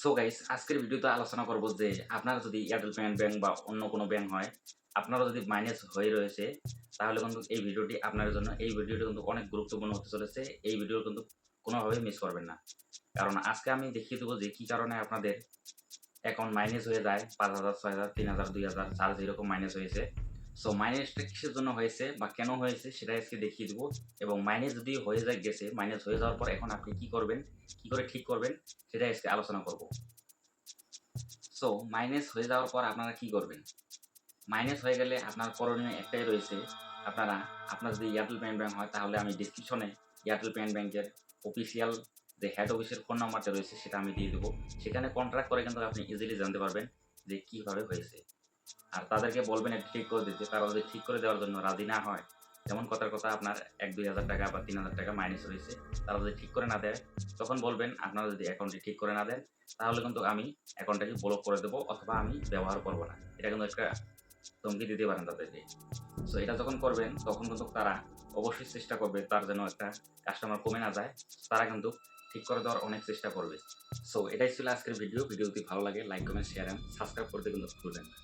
So guys আজকের ভিডিওতে আলোচনা করব যে আপনারা যদি এয়ারটেল পেমেন্ট ব্যাংক বা অন্য কোনো ব্যাংক হয় আপনারা যদি মাইনাস হয়ে রয়েছে, তাহলে কিন্তু এই ভিডিওটি আপনার জন্য, এই ভিডিওটি কিন্তু অনেক গুরুত্বপূর্ণ হতে চলেছে, এই ভিডিও কিন্তু কোনোভাবে মিস করবেন না। কারণ আজকে আমি দেখিয়ে দেবো যে কী কারণে আপনাদের অ্যাকাউন্ট মাইনাস হয়ে যায়, পাঁচ হাজার, ছয় হাজার, তিন হাজার, দুই হাজার চার এরকম মাইনাস হয়েছে। সো মাইনাসটা কিসের জন্য হয়েছে বা কেন হয়েছে সেটা আজকে দেখিয়ে দেবো। এবং মাইনাস যদি হয়ে যায় গেছে মাইনাস হয়ে যাওয়ার পর এখন আপনি কি করবেন, কি করে ঠিক করবেন সেটা আজকে আলোচনা করব। সো মাইনাস হয়ে যাওয়ার পর আপনারা কি করবেন? মাইনাস হয়ে গেলে আপনার করণীয় একটাই রয়েছে, আপনারা, আপনার যদি এয়ারটেল পেমেন্ট ব্যাংক হয়, তাহলে আমি ডিসক্রিপশনে এয়ারটেল পেমেন্ট ব্যাংকের অফিসিয়াল যে হেড অফিসের ফোন নাম্বারটা রয়েছে, সেটা আমি দিয়ে দেবো। সেখানে কন্ট্রাক্ট করে কিন্তু আপনি ইজিলি জানতে পারবেন যে কীভাবে হয়েছে। আর তাদেরকে বলবেন এটা ঠিক করে দিতে, তারা যদি ঠিক করে দেওয়ার জন্য রাজি না হয়, যেমন কথার কথা আপনার এক দুই হাজার টাকা বা তিন হাজার টাকা মাইনাস হয়েছে তারা যদি ঠিক করে না দেয়, তখন বলবেন আপনারা যদি অ্যাকাউন্টটি ঠিক করে না দেন, তাহলে কিন্তু আমি অ্যাকাউন্টটাকে ব্লক করে দেবো অথবা আমি ব্যবহার করব না। এটা কিন্তু একটা ধমকি দিতে পারেন তাদেরকে। সো এটা যখন করবেন, তখন কিন্তু তারা অবশ্যই চেষ্টা করবে তার যেন একটা কাস্টমার কমে না যায়, তারা কিন্তু ঠিক করে দেওয়ার অনেক চেষ্টা করবে। সো এটাই ছিল আজকের ভিডিও ভিডিও যদি ভালো লাগে like comment share and subscribe করতে কিন্তু ভুলবেন না।